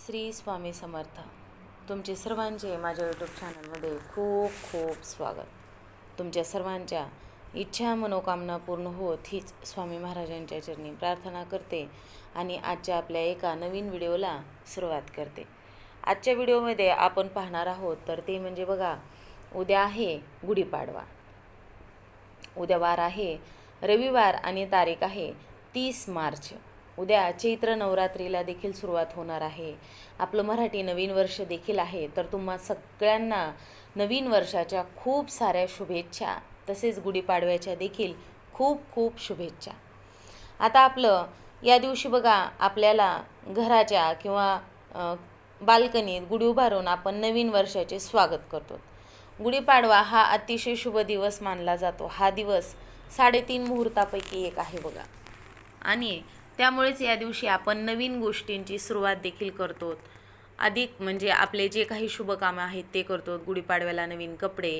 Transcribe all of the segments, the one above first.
श्री स्वामी समर्थ. तुमचे सर्वांचे माझ्या यूट्यूब चॅनलमध्ये खूप खूप स्वागत. तुमच्या सर्वांच्या इच्छा मनोकामना पूर्ण होत हीच स्वामी महाराजांच्या चरणी प्रार्थना करते आणि आजच्या आपल्या एका नवीन व्हिडिओला सुरुवात करते. आजच्या व्हिडिओमध्ये आपण पाहणार आहोत तर ते म्हणजे बघा उद्या आहे गुढीपाडवा. उद्या वार आहे रविवार आणि तारीख आहे तीस मार्च. उद्या चैत्र नवरात्रीला देखील सुरुवात होणार आहे. आपलं मराठी नवीन वर्ष देखील आहे. तर तुम्हा सगळ्यांना नवीन वर्षाच्या खूप साऱ्या शुभेच्छा. तसेच गुढीपाडव्याच्या देखील खूप खूप शुभेच्छा. आता आपलं या दिवशी बघा आपल्याला घराच्या किंवा बाल्कनीत गुढी उभारून आपण नवीन वर्षाचे स्वागत करतो. गुढीपाडवा हा अतिशय शुभ दिवस मानला जातो. हा दिवस साडेतीन मुहूर्तापैकी एक आहे बघा. आणि त्यामुळेच या दिवशी आपण नवीन गोष्टींची सुरुवात देखील करतो. अधिक म्हणजे आपले जे काही शुभकामं आहेत ते करतो. गुढीपाडव्याला नवीन कपडे.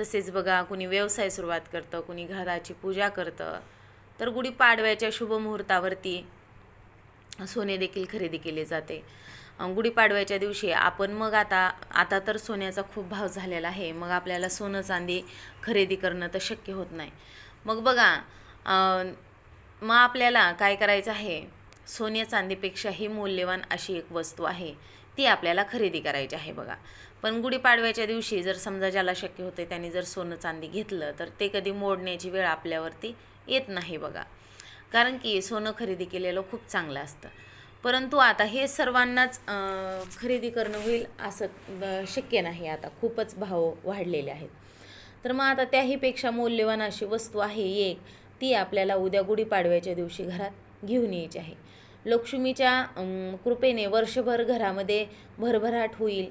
तसेच बघा कुणी व्यवसाय सुरुवात करतं कुणी घराची पूजा करतं. तर गुढीपाडव्याच्या शुभमुहूर्तावरती सोने देखील खरेदी केले जाते. गुढीपाडव्याच्या दिवशी आपण मग आता आता तर सोन्याचा खूप भाव झालेला आहे. मग आपल्याला सोनं चांदी खरेदी करणं तर शक्य होत नाही. मग बघा मग आपल्याला काय करायचं आहे? सोन्या चांदीपेक्षाही मौल्यवान अशी एक वस्तू आहे. ती आपल्याला खरेदी करायची आहे बघा. पण गुढीपाडव्याच्या दिवशी जर समजा ज्याला शक्य होते त्यांनी जर सोनं चांदी घेतलं तर ते कधी मोडण्याची वेळ आपल्यावरती येत नाही बघा. कारण की सोनं खरेदी केलेलं खूप चांगलं असतं. परंतु आता हे सर्वांनाच खरेदी करणं होईल असं ब- शक्य नाही आता. खूपच भाव वाढलेले आहेत. तर मग आता त्याहीपेक्षा मौल्यवान अशी वस्तू आहे एक ती आपल्याला उद्या गुढीपाडव्याच्या दिवशी घरात घेऊन यायची आहे. लक्ष्मीच्या कृपेने वर्षभर घरामध्ये भरभराट होईल.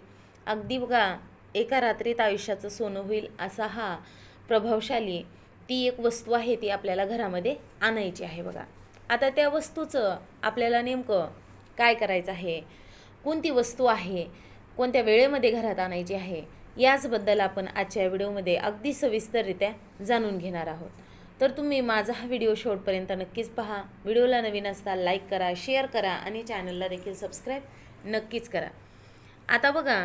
अगदी बघा एका रात्रीत आयुष्याचं सोनं होईल असा हा प्रभावशाली ती एक वस्तू आहे ती आपल्याला घरामध्ये आणायची आहे बघा. आता त्या वस्तूचं आपल्याला नेमकं काय करायचं आहे? कोणती वस्तू आहे? कोणत्या वेळेमध्ये घरात आणायची आहे? याचबद्दल आपण आजच्या व्हिडिओमध्ये अगदी सविस्तररित्या जाणून घेणार आहोत. तर तुम्ही माझा हा व्हिडिओ शेवटपर्यंत नक्कीच पहा. व्हिडिओला नवीन असता लाईक करा शेअर करा आणि चॅनलला देखील सबस्क्राईब नक्कीच करा. आता बघा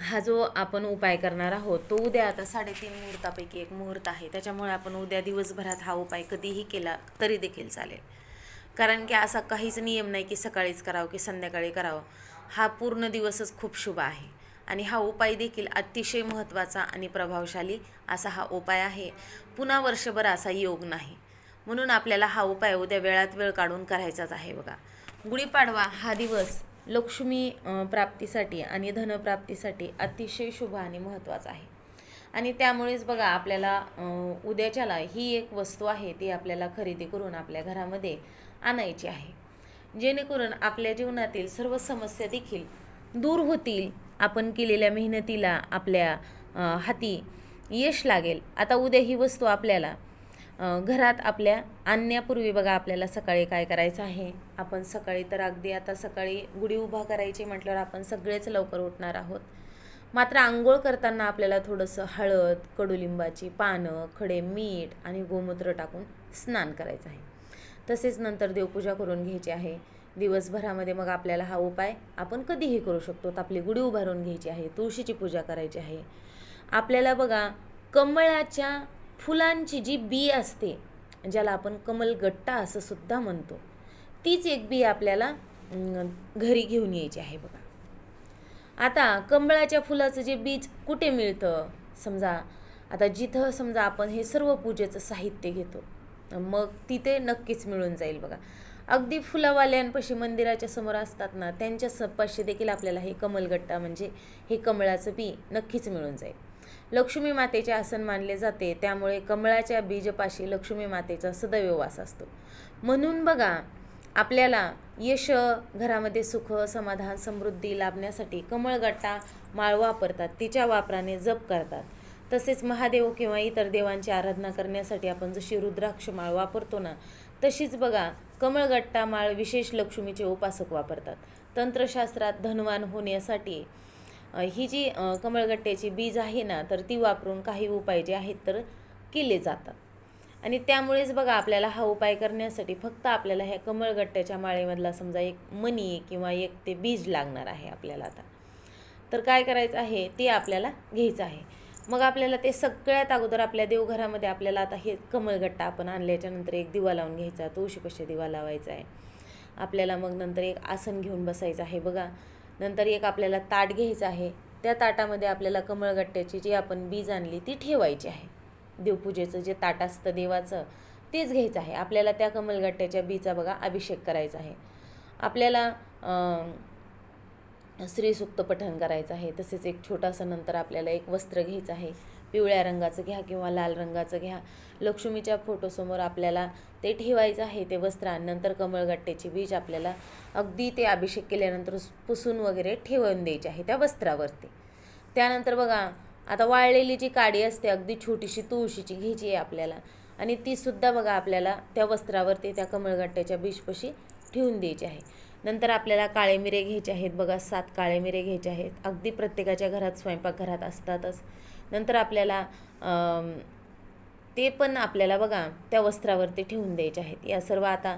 हा जो आपण उपाय करणार आहोत तो उद्या आता साडेतीन मुहूर्तापैकी एक मुहूर्त आहे. त्याच्यामुळे आपण उद्या दिवसभरात हा उपाय कधीही केला तरी देखील चालेल. कारण की असा काहीच नियम नाही की सकाळीच करावं की संध्याकाळी करावं. हा पूर्ण दिवसच खूप शुभ आहे. आणि हा उपाय देखील अतिशय महत्त्वाचा आणि प्रभावशाली असा हा उपाय आहे. पुन्हा वर्षभर असा योग नाही. म्हणून आपल्याला हा उपाय उद्या वेळात वेळ काढून करायचाच आहे बघा. गुढीपाडवा हा दिवस लक्ष्मी प्राप्तीसाठी आणि धनप्राप्तीसाठी अतिशय शुभ आणि महत्त्वाचा आहे. आणि त्यामुळेच बघा आपल्याला उद्याच्याला ही एक वस्तू आहे ती आपल्याला खरेदी करून आपल्या घरामध्ये आणायची आहे. जेणेकरून आपल्या जीवनातील सर्व समस्या देखील दूर होतील. आपण केलेल्या मेहनतीला आपल्या हाती यश लागेल. आता उद्या ही वस्तू आपल्याला घरात आपल्या आणण्यापूर्वी बघा आपल्याला सकाळी काय करायचं आहे. आपण सकाळी तर अगदी आता सकाळी गुढी उभा करायची म्हटल्यावर आपण सगळेच लवकर उठणार आहोत. मात्र आंघोळ करताना आपल्याला थोडंसं हळद कडुलिंबाची पानं खडे मीठ आणि गोमूत्र टाकून स्नान करायचं आहे. तसेच नंतर देवपूजा करून घ्यायची आहे. दिवसभरामध्ये मग आपल्याला हा उपाय आपण कधीही करू शकतो. आपली गुढी उभारून घ्यायची आहे तुळशीची पूजा करायची आहे. आपल्याला बघा कमळाच्या फुलांची जी बी असते ज्याला आपण कमलगट्टा असं सुद्धा म्हणतो तीच एक बी आपल्याला घरी घेऊन यायची आहे बघा. आता कमळाच्या फुलाचं जे बीज कुठे मिळतं? समजा आता जिथं समजा आपण हे सर्व पूजेचं साहित्य घेतो मग तिथे नक्कीच मिळून जाईल बघा. अगदी फुलावाल्यांपाशी मंदिराच्या समोर असतात ना त्यांच्या सपाशी देखील आपल्याला हे कमलगट्टा म्हणजे हे कमळाचं बी नक्कीच मिळून जाईल. लक्ष्मी मातेचे आसन मानले जाते त्यामुळे कमळाच्या बीजपाशी लक्ष्मी मातेचा सदैव वास असतो. म्हणून बघा आपल्याला यश घरामध्ये सुख समाधान समृद्धी लाभण्यासाठी कमळगट्टा माळ वापरतात तिच्या वापराने जप करतात. तसेच महादेव किंवा इतर देवांची आराधना करण्यासाठी आपण जशी रुद्राक्ष माळ वापरतो ना तशीच बघा कमळगट्टा माळ विशेष लक्ष्मीचे उपासक वापरतात. तंत्रशास्त्रात धनवान होण्यासाठी ही जी कमळगट्ट्याची बीज आहे ना तर ती वापरून काही उपाय जे आहेत तर केले जातात. आणि त्यामुळेच बघा आपल्याला हा उपाय करण्यासाठी फक्त आपल्याला ह्या कमळगट्ट्याच्या माळेमधला समजा एक मणी किंवा एक ते बीज लागणार आहे आपल्याला आता. तर काय करायचं आहे ते आपल्याला घ्यायचं आहे. मग आपल्याला ते सगळ्यात अगोदर आपल्या देवघरामध्ये आपल्याला आता हे कमळगट्टा आपण आणल्याच्यानंतर एक दिवा लावून घ्यायचा तुळशीपाशी दिवा लावायचा आहे. आपल्याला मग नंतर एक आसन घेऊन बसायचं आहे बघा. नंतर एक आपल्याला ताट घ्यायचं आहे. त्या ताटामध्ये आपल्याला कमळगट्ट्याची जी आपण बीज आणली ती ठेवायची आहे. देवपूजेचं जे ताट असतं देवाचं तेच घ्यायचं आहे. आपल्याला त्या कमलगट्ट्याच्या बीचा बघा अभिषेक करायचा आहे. आपल्याला श्रीसुक्त पठण करायचं आहे तसेच एक छोटासा नंतर आपल्याला एक वस्त्र घ्यायचं आहे. पिवळ्या रंगाचं घ्या किंवा लाल रंगाचं घ्या. लक्ष्मीच्या फोटोसमोर आपल्याला ते ठेवायचं आहे ते वस्त्र आणि नंतर कमळगट्ट्याची बीज आपल्याला अगदी ते अभिषेक केल्यानंतर पुसून वगैरे ठेवून द्यायचे आहे त्या वस्त्रावरती. त्यानंतर बघा आता वाळलेली जी काडी असते अगदी छोटीशी तुळशीची घ्यायची आहे आपल्याला. आणि तीसुद्धा बघा आपल्याला त्या वस्त्रावरती त्या कमळगट्ट्याच्या बीजपशी ठेवून द्यायची आहे. नंतर आपल्याला काळे मिरे घ्यायचे आहेत बघा सात काळे मिरे घ्यायचे आहेत. अगदी प्रत्येकाच्या घरात स्वयंपाकघरात असतातच. नंतर आपल्याला ते पण आपल्याला बघा त्या वस्त्रावरती ठेवून द्यायचे आहेत. या सर्व आता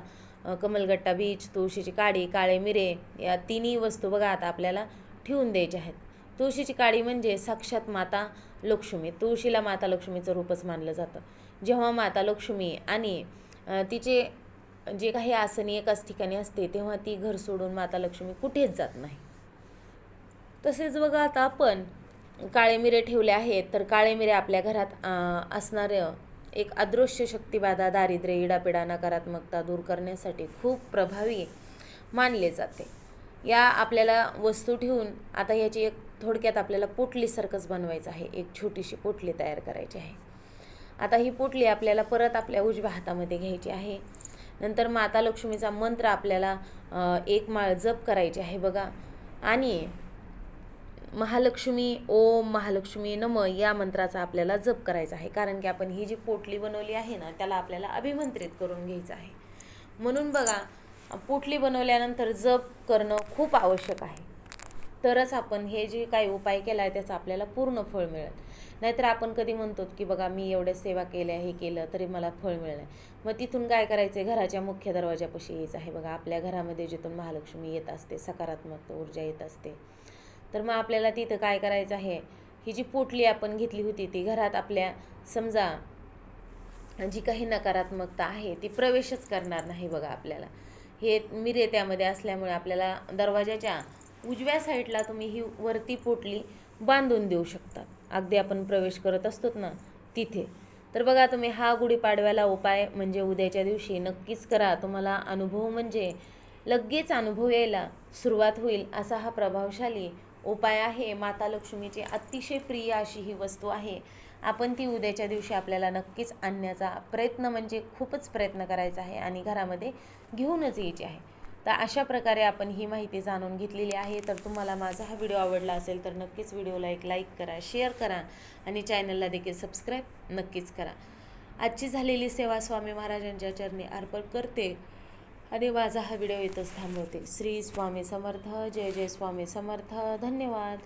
कमलगट्टा बीज तुळशीची काडी काळे मिरे या तिन्ही वस्तू बघा आता आपल्याला ठेवून द्यायच्या आहेत. तुळशीची काडी म्हणजे साक्षात माता लक्ष्मी. तुळशीला माता लक्ष्मीचं रूपच मानलं जातं. जेव्हा माता लक्ष्मी आणि तिचे जे काही आसनी एकाच ठिकाणी असते तेव्हा ती घर सोडून माता लक्ष्मी कुठेच जात नाही. तसेच बघा आता आपण काळे मिरे ठेवले आहेत तर काळे मिरे आपल्या घरात असणारं एक अदृश्य शक्तिबाधा दारिद्र्य इडापिडा नकारात्मकता दूर करण्यासाठी खूप प्रभावी मानले जाते. या आपल्याला वस्तू ठेवून आता याची एक थोडक्यात आपल्याला पोटलीसारखंच बनवायचं आहे एक छोटीशी पोटली तयार करायची आहे. आता ही पोटली आपल्याला परत आपल्या उजव्या हातामध्ये घ्यायची आहे. नंतर माता लक्ष्मीचा मंत्र आपल्याला एक माळ जप करायची आहे बघा. आणि महालक्ष्मी ओम महालक्ष्मी नम या मंत्राचा आपल्याला जप करायचा आहे. कारण की आपण ही जी पोटली बनवली आहे ना त्याला आपल्याला अभिमंत्रित करून घ्यायचं आहे. म्हणून बघा पोटली बनवल्यानंतर जप करणं खूप आवश्यक आहे. तरच आपण हे जे काही उपाय केला आहे त्याचं आपल्याला पूर्ण फळ मिळेल. नाहीतर आपण कधी म्हणतो की बघा मी एवढ्या सेवा केल्या हे केलं तरी मला फळ मिळणार मग तिथून काय करायचं आहे घराच्या मुख्य दरवाजापाशी यायचं आहे. बघा आपल्या घरामध्ये जिथून महालक्ष्मी येत असते सकारात्मक ऊर्जा येत असते तर मग आपल्याला तिथं काय करायचं आहे? ही जी पोटली आपण घेतली होती ती घरात आपल्या समजा जी काही नकारात्मकता आहे ती प्रवेशच करणार नाही बघा आपल्याला. हे मिरे त्यामध्ये असल्यामुळे आपल्याला दरवाजाच्या उजव्या साईडला तुम्ही ही वरती पोटली बांधून देऊ शकता. अगदी आपण प्रवेश करत असतो ना तिथे. तर बघा तुम्ही हा गुढीपाडव्याला उपाय म्हणजे उद्याच्या दिवशी नक्कीच करा. तुम्हाला अनुभव म्हणजे लगेच अनुभव यायला सुरुवात होईल असा हा प्रभावशाली उपाय आहे. माता लक्ष्मीची अतिशय प्रिय अशी ही वस्तू आहे. आपण ती उद्याच्या दिवशी आपल्याला नक्कीच आणण्याचा प्रयत्न म्हणजे खूपच प्रयत्न करायचा आहे आणि घरामध्ये घेऊनच यायची आहे. तर अशा प्रकारे आपण ही माहिती जाणून घेतलेली आहे. तर तुम्हाला माझा हा व्हिडिओ आवडला असेल तर नक्कीच व्हिडिओला एक लाईक करा शेअर करा आणि चॅनलला देखील सबस्क्राईब नक्कीच करा. आजची झालेली सेवा स्वामी महाराजांच्या चरणी अर्पण करते. आणि माझा हा व्हिडिओ इथंच थांबवते. श्री स्वामी समर्थ जय जय स्वामी समर्थ. धन्यवाद.